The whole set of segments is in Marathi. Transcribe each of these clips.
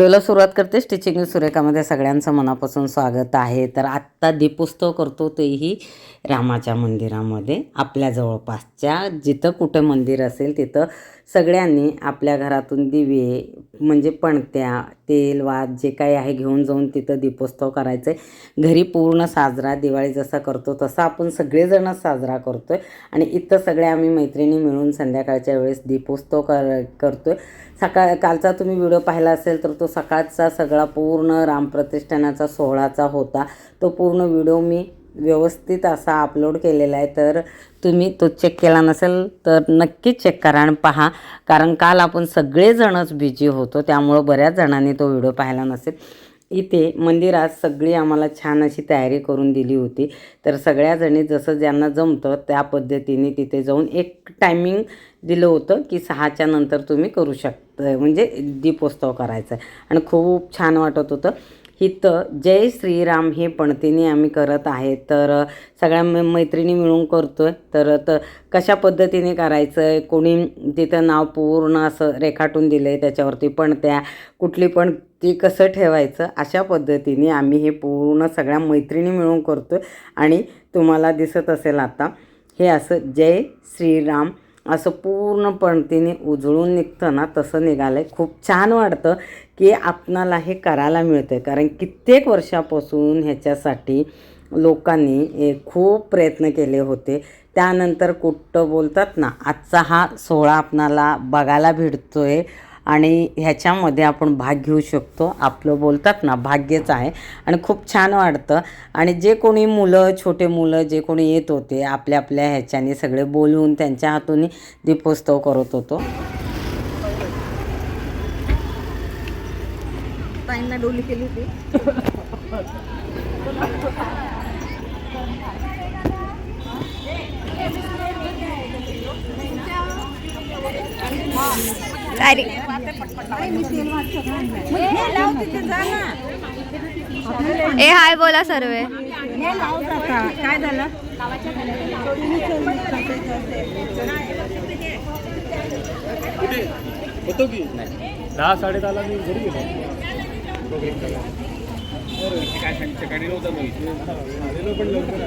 व्हिडिओला सुरुवात करते स्टिचिंग सुरेखामध्ये सगळ्यांचं मनापासून स्वागत आहे. तर आत्ता दीपोत्सव करतो तेही रामाच्या मंदिरामध्ये. आपल्या जवळपासच्या जिथं कुठं मंदिर असेल तिथं सगळ्यांनी आपल्या घरातून दिवे म्हणजे पणत्या तेल वाद जे काही आहे घेऊन जाऊन तिथं दीपोत्सव करायचं आहे घरी पूर्ण साजरा दिवाळी जसा करतो तसा आपण सगळेजणच साजरा करतो आहे आणि इथं सगळे आम्ही मैत्रिणी मिळून संध्याकाळच्या वेळेस दीपोत्सव कर करतो आहे सकाळ कालचा तुम्ही व्हिडिओ पाहिला असेल तर तो सकाळचा सगळा पूर्ण रामप्रतिष्ठानाचा सोहळाचा होता. तो पूर्ण पूर्ण व्हिडिओ मी व्यवस्थित असा अपलोड केलेला आहे. तर तुम्ही तो चेक केला नसेल तर नक्कीच चेक करा आणि पहा. कारण काल आपण सगळेजणच बिझी होतो त्यामुळं बऱ्याच जणांनी तो व्हिडिओ पाहिला नसेल. इथे मंदिरात सगळी आम्हाला छान अशी तयारी करून दिली होती. तर सगळ्या जणी जसं ज्यांना जमतं त्या पद्धतीने तिथे जाऊन एक टायमिंग दिलं होतं की सहाच्या नंतर तुम्ही करू शकता म्हणजे दीपोत्सव करायचा आहे आणि खूप छान वाटत होतं. इथं जय श्रीराम हे पणतीने आम्ही करत आहे. तर सगळ्या मै- मैत्रिणी मिळून करतो आहे तर त कशा पद्धतीने करायचं आहे कोणी तिथं नाव पूर्ण असं रेखाटून दिलं आहे त्याच्यावरती पणत्या कुठली पण ती कसं ठेवायचं अशा पद्धतीने आम्ही हे पूर्ण सगळ्या मैत्रिणी मिळून करतो आहे आणि तुम्हाला दिसत असेल आता हे असं जय श्रीराम असं पूर्ण पणतीने उजळून निघतं ना तसं निघालं आहे खूप छान वाटतं की आपणाला हे करायला मिळतं आहे कारण कित्येक वर्षापासून ह्याच्यासाठी लोकांनी खूप प्रयत्न केले होते. त्यानंतर कुठं बोलतात ना आजचा हा सोहळा आपणाला बघायला भेटतो आहे आणि ह्याच्यामध्ये आपण भाग घेऊ शकतो. आपलं बोलतात ना भाग्यच आहे. आणि खूप छान वाटतं. आणि जे कोणी मुलं छोटे मुलं जे कोणी येत होते आपल्या आपल्या ह्याच्याने सगळे बोलवून त्यांच्या हातून दीपोत्सव करत होतो. ताईंना डोली केली होती. अरे. ए हाय बोला सर्व. काय झालं होतो की दहा साडे दहाला मी घरी गेलो. पण लवकर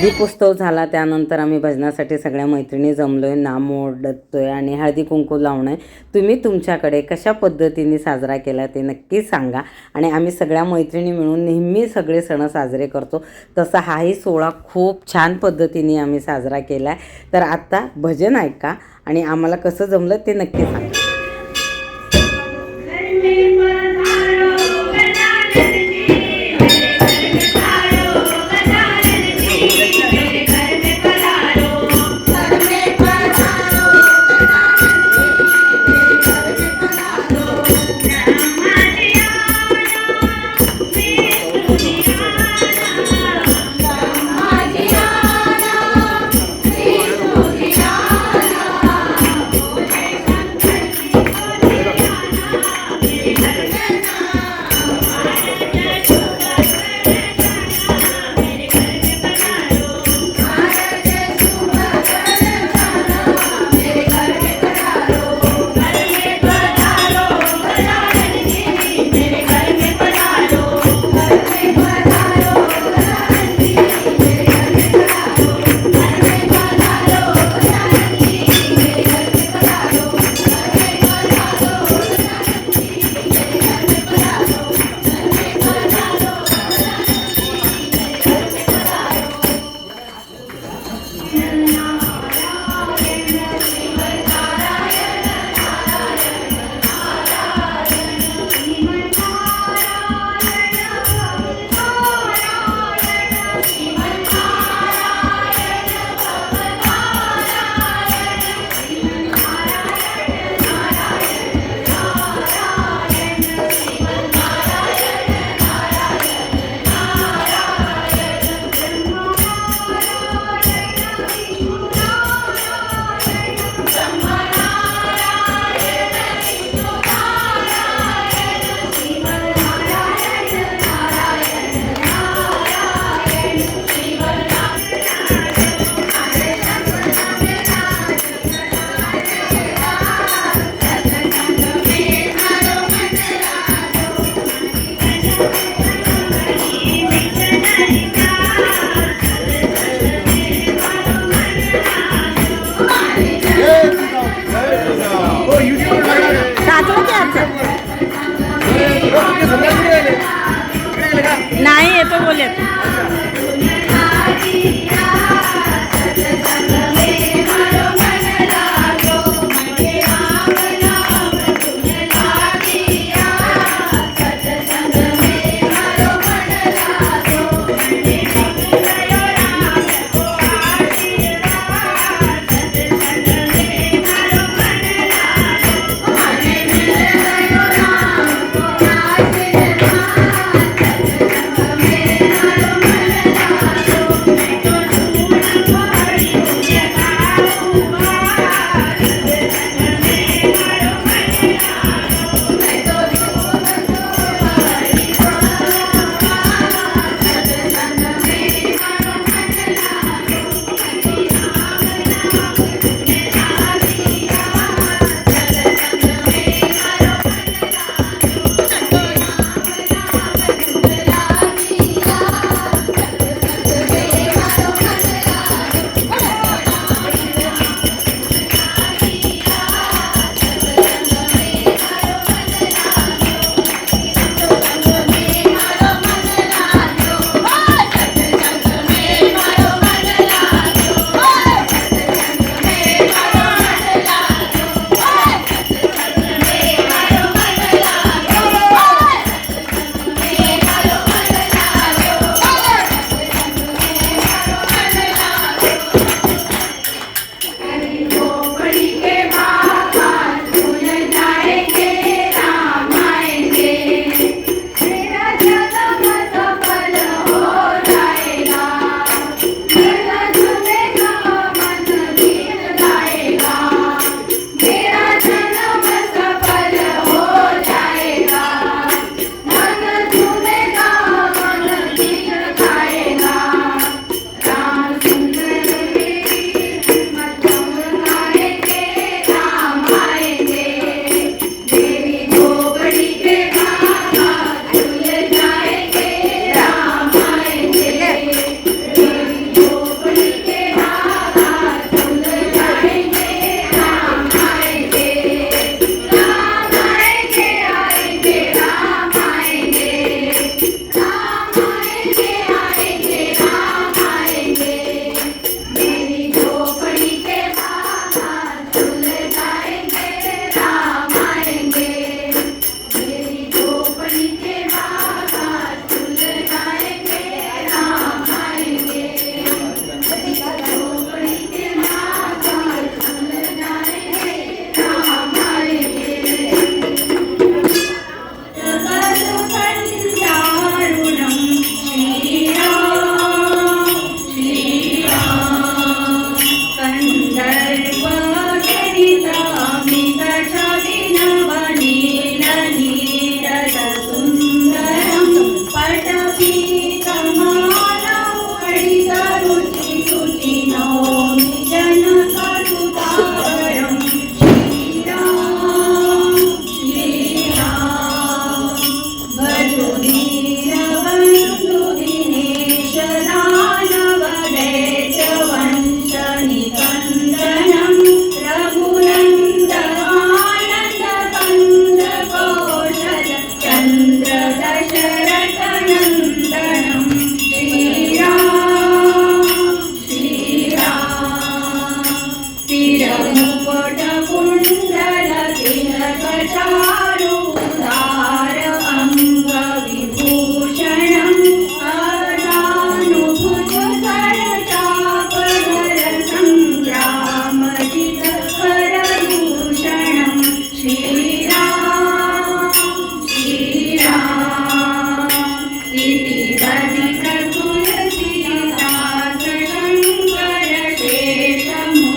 दीपोत्सव झाला त्यानंतर आम्ही भजनासाठी सगळ्या मैत्रिणी जमलो आहे नाम ओढतो आहे आणि हळदी कुंकू लावणं आहे तुम्ही तुमच्याकडे कशा पद्धतीने साजरा केला ते नक्की सांगा. आणि आम्ही सगळ्या मैत्रिणी मिळून नेहमी सगळे सण साजरे करतो. तसा हाही सोहळा खूप छान पद्धतीने आम्ही साजरा केला आहे तर आत्ता भजन ऐका. आणि आम्हाला कसं जमलं ते नक्की सांगा.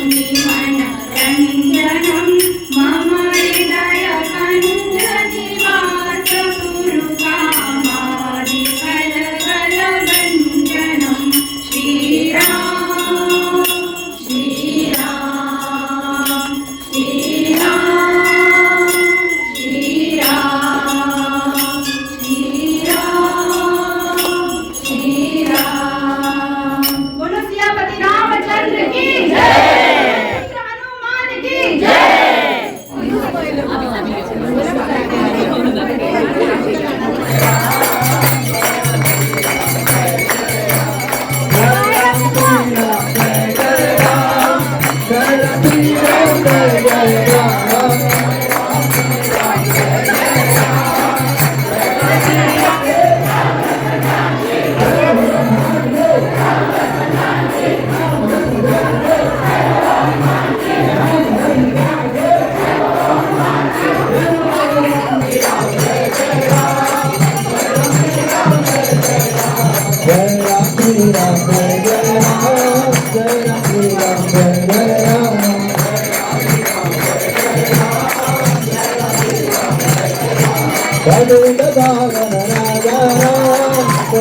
മണി മണ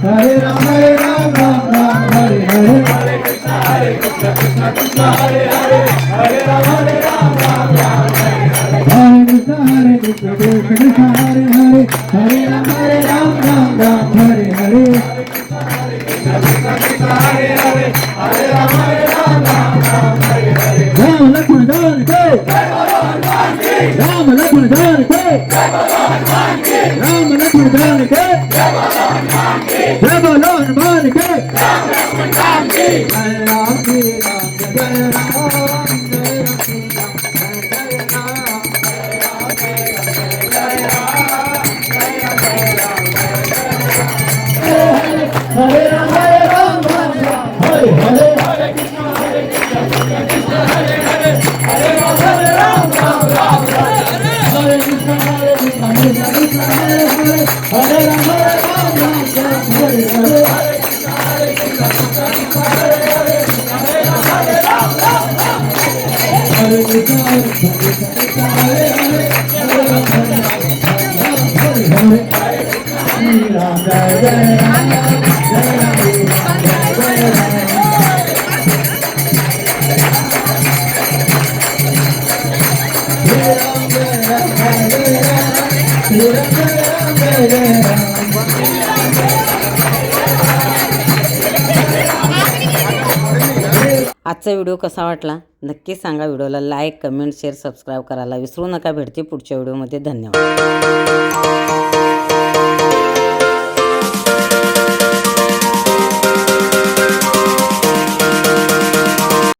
Hare Rama Hare Ram Ram Ram Hare Hare Hare Krishna Hare Krishna Krishna Hare Hare Hare Ram. आजचा व्हिडिओ कसा वाटला नक्की सांगा व्हिडिओला लाईक कमेंट शेअर सबस्क्राईब करायला विसरू नका. भेटते पुढच्या व्हिडिओमध्ये. धन्यवाद.